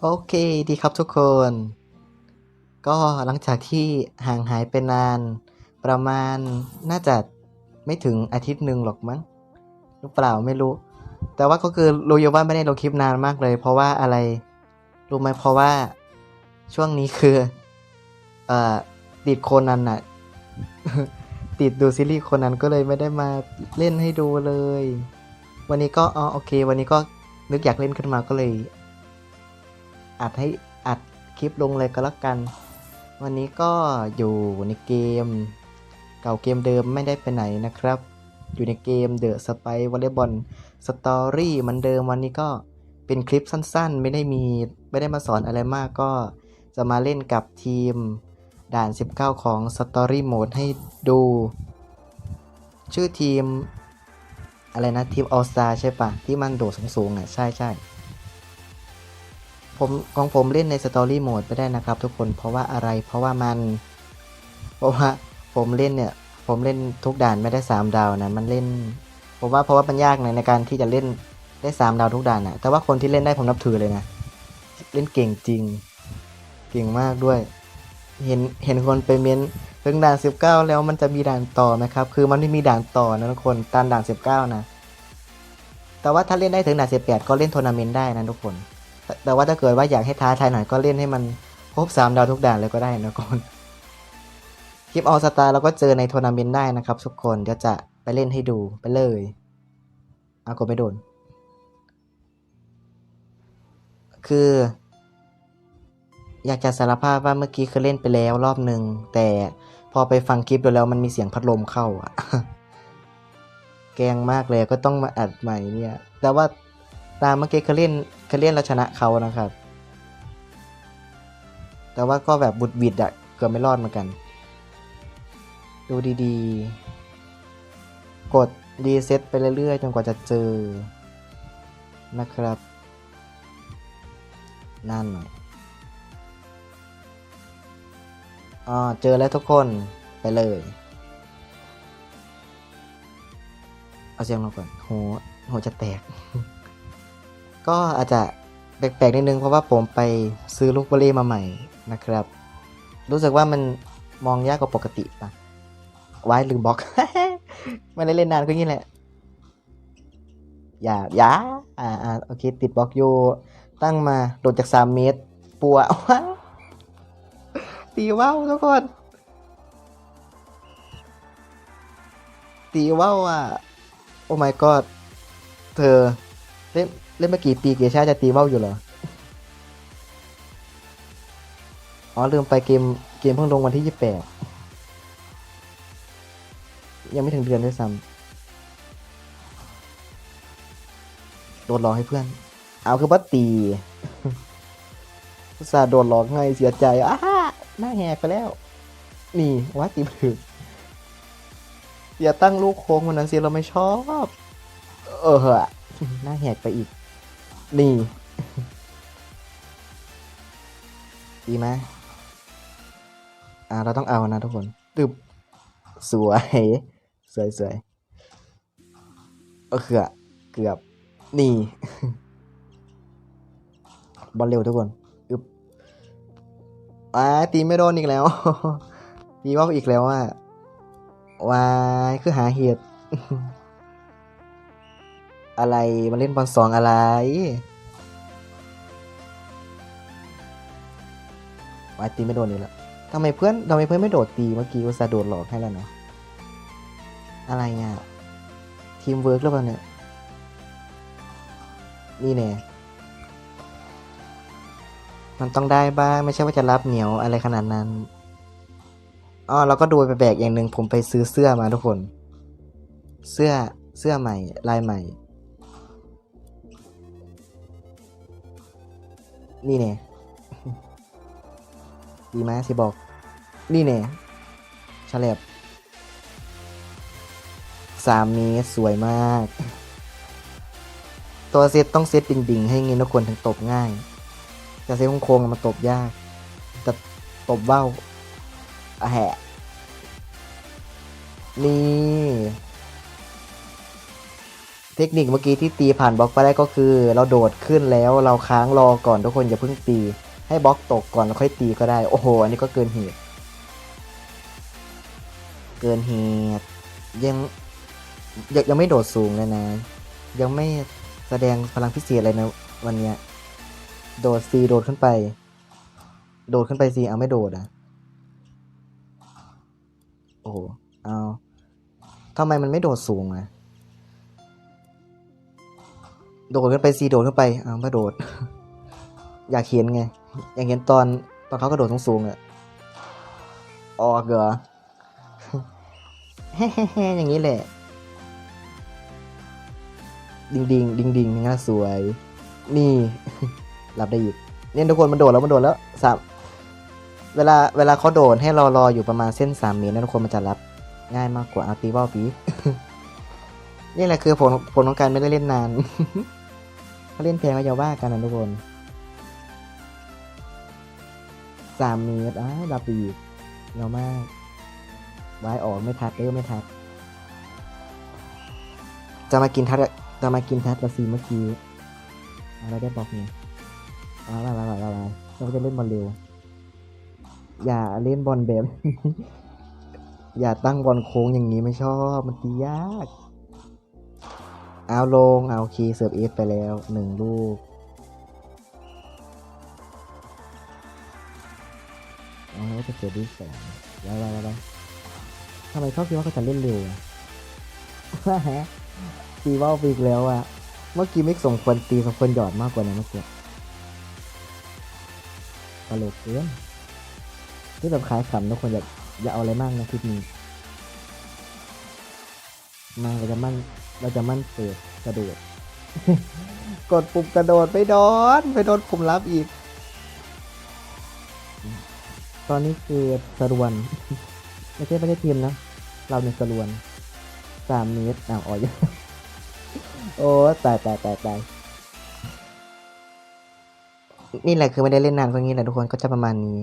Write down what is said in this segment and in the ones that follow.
โอเคดีครับทุกคน ก็หลังจากที่ห่างหายไปนาน ประมาณน่าจะไม่ถึงอาทิตย์หนึ่งหรอกมั้งหรือเปล่าไม่รู้ แต่ว่าก็คือรู้อยู่ว่าไม่ได้ลงคลิปนานมากเลย เพราะว่าอะไรรู้ไหมเพราะว่าช่วงนี้คือ เอ่อติดโคนันอะติดดูซีรีส์โคนันก็เลยไม่ได้มาเล่นให้ดูเลย วันนี้ก็อ๋อโอเค วันนี้ก็นึกอยากเล่นขึ้นมาก็เลย อัดให้อัดคลิปลงเลยก็แล้วกัน วันนี้ก็อยู่ในเกม เก่าเกมเดิมไม่ได้ไปไหนนะครับ อยู่ในเกม The Spy Volleyball Story เหมือนเดิมวันนี้ก็เป็นคลิปสั้นๆ ไม่ได้มีไม่ได้มาสอนอะไรมากก็จะมาเล่นกับทีมด่าน 19 ของ Story Mode ให้ดู ชื่อทีม อะไรนะ ทีม All Star ใช่ปะที่มันโดดสูงๆอะ ใช่ใช่ ผมของผมเล่นในสตอรี่โหมดไม่ได้นะครับทุกคนเพราะว่าอะไรเพราะว่ามัน เพราะว่าผมเล่นเนี่ย ผมเล่นทุกด่านไม่ได้ 3 ดาวนะมันเล่นผมว่าเพราะว่ามันยากนะในการที่จะเล่นได้ 3 ดาวทุกด่านนะแต่ว่าคนที่เล่นได้ผมนับถือเลยนะ เล่นเก่งจริง เก่งมากด้วย เห็นเห็นคนไปเม้นถึงด่าน 19 แล้วมันจะมีด่านต่อไหมครับ คือมันไม่มีด่านต่อนะทุกคนตามด่าน 19 นะ แต่ว่าถ้าเล่นได้ถึงด่าน 18 ก็เล่นทัวร์นาเมนต์ได้นะทุกคน แต่แต่ว่าถ้าเกิดว่าอยากให้ท้าทายหน่อยก็เล่นให้มันครบสามดาวทุกด่านเลยก็ได้นะก่อนคลิปออสตาเราก็เจอในทัวร์นาเมนต์ได้นะครับ ทุกคนเดี๋ยวจะไปเล่นให้ดูไปเลยเอากดไม่โดน คือ อยากจะสารภาพว่าเมื่อกี้คือเล่นไปแล้วรอบหนึ่งแต่พอไปฟังคลิปดูแล้วมันมีเสียงพัดลมเข้าอะแกล้งมากเลยก็ต้องมาอัดใหม่เนี่ย แต่ว่า ตามเมื่อกี้เขาเล่นเขาเล่นแล้วชนะเขานะครับ แต่ว่าก็แบบบุดบิดอะเกือบไม่รอดเหมือนกัน ดูดีๆ กดรีเซ็ตไปเรื่อยๆจนกว่าจะเจอนะครับ นั่นหน่อยอ๋อเจอแล้วทุกคนไปเลย เอาเสียงลงก่อนโหโหจะแตก ก็อาจจะแปลกๆนิดนึงเพราะว่าผมไปซื้อลูกบอลเล่มาใหม่นะครับ รู้สึกว่ามันมองยากกว่าปกติปะไว้ลืมบล็อกไม่ได้เล่นนานก็งี้แหละ อย่าอย่าอ่าอ่าโอเค ติดบล็อกอยู่ตั้งมาโดดจากสามเมตร ปัวว้าตีว่าวทุกคนตีว่าวอะ โอ้ my god เธอเล่น ล่นมากี่ปีเกชาจะตีว่าวอยู่เหรอ อ๋อลืมไปเกมเกมเพิ่งลงวันที่ยี่แปดยังไม่ถึงเดือนด้วยซ้ำโดนหลอกให้เพื่อน เอาคือบัตตีอุตส่าห์โดนหลอกไงเสียใจอ้าหน้าแหกไปแล้ว นี่วัดตีถึงอย่าตั้งลูกโค้งวันนั้นสิเราไม่ชอบ เออเหอะหน้าแหกไปอีก นี่ ดีไหมอ่า เราต้องเอานะทุกคนตึบสวย สวยสวยเอเกือบเกือบ นี่ บอลเร็วทุกคนอึบอ่าตีไม่โดนอีกแล้ว ตีว่าอีกแล้วอะวายคือหาเหตุ อะไรมาเล่นบอลสองอะไรวายตีไม่โดนอีกแล้วทำไมเพื่อนทำไมเพื่อนไม่โดดตีเมื่อกี้อุตส่าห์โดดหลอกให้แล้วเนาะอะไรเงี้ยทีมเวิร์กหรือเปล่าเนี่ย นี่แน่มันต้องได้บ้างไม่ใช่ว่าจะรับเหนียวอะไรขนาดนั้นอ๋อเราก็ดูไปแบกอย่างหนึ่งผมไปซื้อเสื้อมาทุกคน เสื้อเสื้อใหม่ลายใหม่ นี่เนี่ยดีไหมสิบอก นี่เนี่ยฉลับสามเมตรสวยมาก ตัวเซตต้องเซตดิ่งๆ ให้เงี้ยทุกคนถึงตบง่ายแต่เซตโค้งๆมันตบยาก แต่ตบเบ้าอะแหะนี่ เทคนิคเมื่อกี้ที่ตีผ่านบล็อกไปได้ก็คือ เราโดดขึ้นแล้วเราค้างรอก่อนทุกคนอย่าเพิ่งตี ให้บล็อกตกก่อนแล้วค่อยตีก็ได้ โอ้โห อันนี้ก็เกินเหตุ เกินเหตุยังยังยังไม่โดดสูงเลยนะ ยังไม่แสดงพลังพิเศษเลยนะ วันเนี้ย โดดซีโดดขึ้นไป โดดขึ้นไปซีเอาไม่โดดอะ โอ้โหเอาทำไมมันไม่โดดสูงอะ โดดขึ้นไปซีโดดขึ้นไปเอาไม่โดด อยากเห็นไง อยากเห็นตอนตอนเขากระโดดสูงๆอะออกเหรอแฮ่ๆอย่างนี้แหละ ดิงดิงดิงดิงน่าสวย นี่รับได้อีกเนี่ยทุกคนมันโดดแล้วมันโดดแล้วสามเวลาเวลาเขาโดดให้เรารออยู่ประมาณเส้นสามเมตรนะทุกคนมันจะรับง่ายมากกว่าอาตีว่าปีนี่แหละคือผลผลของการไม่ได้เล่นนาน ถ้าเล่นแพงก็อย่าว่ากันนะทุกคนสามเมตรอ้าวรับไปอีเยอะมากไว้ออกไม่ทัดเด้อไม่ทัด จะมากินทัดจะมากินทัดละสีเมื่อกี้อะไรได้บอกเนี่ยเอาละละละละละเราจะเล่นบอลเร็ว อย่าเล่นบอลแบบ อย่าตั้งบอลโค้งอย่างนี้ไม่ชอบ มันตียาก เอาลงเอาคีย์เสิร์ฟเอสไปแล้วหนึ่งลูกเอาแล้วจะเสิร์ฟลูกสองไว้ไว้ไว้วทำไมชอบคิดว่าเขาจะเล่นเร็วอะฮะตีว่าวไปอีกแล้วอะเมื่อกี้ไม่สมควรตีสมควรหยอดมากกว่านะเมื่อกี้ตลกเกินที่แบบขายขำทุกคนอย่าอย่าเอาอะไรมากนะคลิปนี้ มาเราจะมั่นเราจะมั่นเปิดกระโดด กดปุ่มกระโดดไปโดนไปโดนปุ่มรับอีก ตอนนี้คือสรวนไม่ใช่ไม่ใช่ทีมนะ เราในสรวนสามเมตรอ้าวอ๋อยโอ้ตายตายตายตายนี่แหละคือไม่ได้เล่นนานเพราะงี้แหละทุกคนก็จะประมาณนี้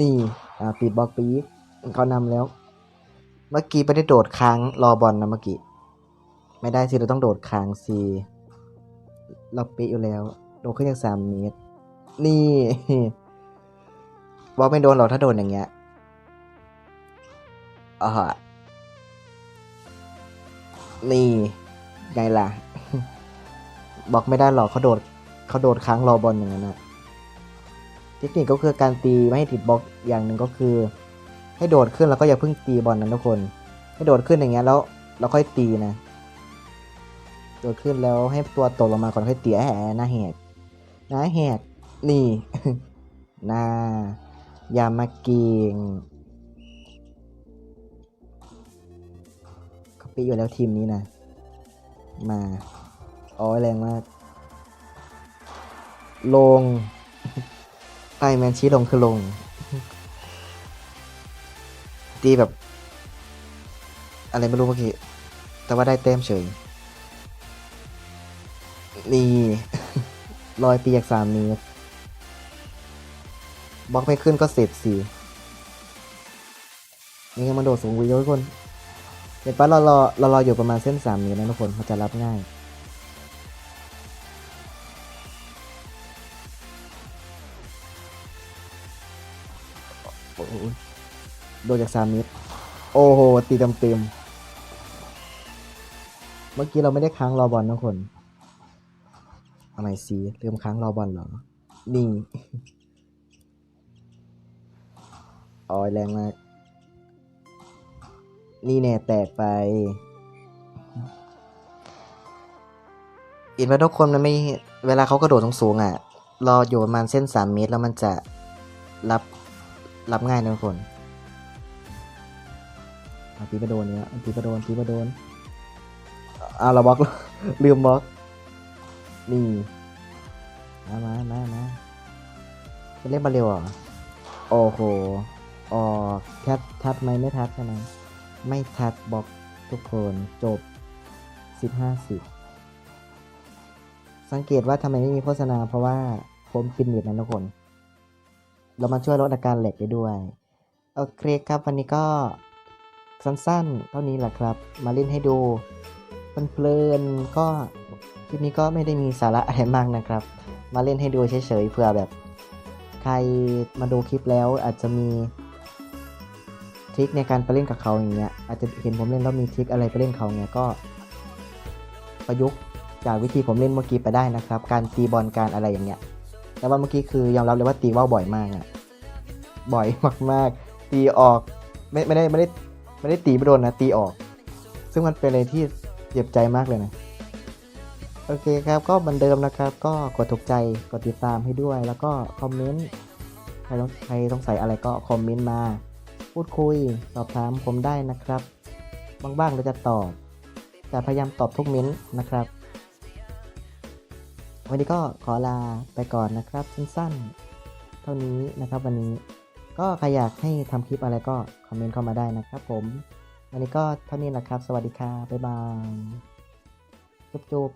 นี่ อ่า ปิดบล็อกปีเขานำแล้ว เมื่อกี้ไม่ได้โดดค้างรอบอลนะเมื่อกี้ ไม่ได้สิเราต้องโดดค้างสิเราเป๊ะอยู่แล้ว โดดขึ้นจากสามเมตร นี่บอลไม่โดนหรอกถ้าโดนอย่างเงี้ยอ่านี่ไงล่ะ บอกไม่ได้หรอกเขาโดดเขาโดดค้างรอบอลอย่างนั้นนะเทคนิคก็คือการตีไม่ให้ติดบล็อกอย่างหนึ่งก็คือ ให้โดดขึ้นแล้วก็อย่าเพิ่งตีบอลนั้นทุกคน ให้โดดขึ้นอย่างเงี้ยแล้วเราค่อยตีนะ โดดขึ้นแล้วให้ตัวตกลงมาก่อนค่อยตีแหหน้าแหกหน้าแหกนี่หน้ายามาเก่งเขาปีอยู่แล้วทีมนี้นะ มาอ๋อแรงมาก ลงไอแมนชีลงคือลง ตีแบบ อะไรไม่รู้เมื่อกี้ แต่ว่าได้แต้มเฉย นี่ลอยปีจากสามเมตรบล็อกไม่ขึ้นก็เสร็จสินี่มันโดดสูงวิวทุกคนเห็นปะเรารอเรารออยู่ประมาณเส้นสามเมตรนะทุกคนเขาจะรับง่าย โดนจากสามเมตรโอ้โห ตีเต็มเต็มๆเมื่อกี้เราไม่ได้ค้างรอบอลนะคนทำไมซีลืมค้างรอบอลเหรอ นี่ออยแรงมาก นี่แน่แตกไปเห็นไหมทุกคนมันไม่ เวลาเขากระโดดสูงๆอะ รออยู่ประมาณเส้นสามเมตรแล้วมันจะรับรับง่ายนะทุกคน ตีไปโดนเนี่ยตีไปโดนตีไปโดนอาเราบล็อกลืมบล็อกนี่มามามามาจะเล่นมาเร็วเหรอโอ้โหออกทัดทัดไหมไม่ทัดใช่ไหมไม่ทัดบล็อกทุกคนจบสิบห้าสิบสังเกตว่าทำไมไม่มีโฆษณา เพราะว่าผมปิดเน็ตนะทุกคน เรามาช่วยลดอาการแหลกได้ด้วย โอเคครับ วันนี้ก็ สั้นๆ เท่านี้แหละครับ มาเล่นให้ดูเพลินๆก็คลิปนี้ก็ไม่ได้มีสาระอะไรมากนะครับ มาเล่นให้ดูเฉยๆเผื่อแบบ ใครมาดูคลิปแล้วอาจจะมีทริคในการไปเล่นกับเขาอย่างเงี้ยอาจจะเห็นผมเล่นแล้วมีทริคอะไรไปเล่นเขาเงี้ยก็ ประยุกต์จากวิธีผมเล่นเมื่อกี้ไปได้นะครับ การตีบอลการอะไรอย่างเงี้ย แต่ว่าเมื่อกี้คือยอมรับเลยว่าตีว่าวบ่อยมากอะบ่อยมากๆ ตีออกไม่ไม่ได้ไม่ได้ ไม่ได้ตีไม่โดนนะ ตีออก ซึ่งมันเป็นอะไรที่เจ็บใจมากเลยนะ โอเคครับ ก็เหมือนเดิมนะครับ ก็กดถูกใจ กดติดตามให้ด้วย แล้วก็คอมเมนต์ ใครต้องใครต้องใส่อะไรก็คอมเมนต์มา พูดคุย สอบถามผมได้นะครับ บ้างๆเราจะตอบ จะพยายามตอบทุกเม้นต์นะครับ วันนี้ก็ขอลาไปก่อนนะครับ สั้นๆ เท่านี้นะครับวันนี้ ก็ใครอยากให้ทำคลิปอะไรก็คอมเมนต์เข้ามาได้นะครับผม วันนี้ก็เท่านี้แหละครับ สวัสดีค่ะบ๊ายบายจุ๊บ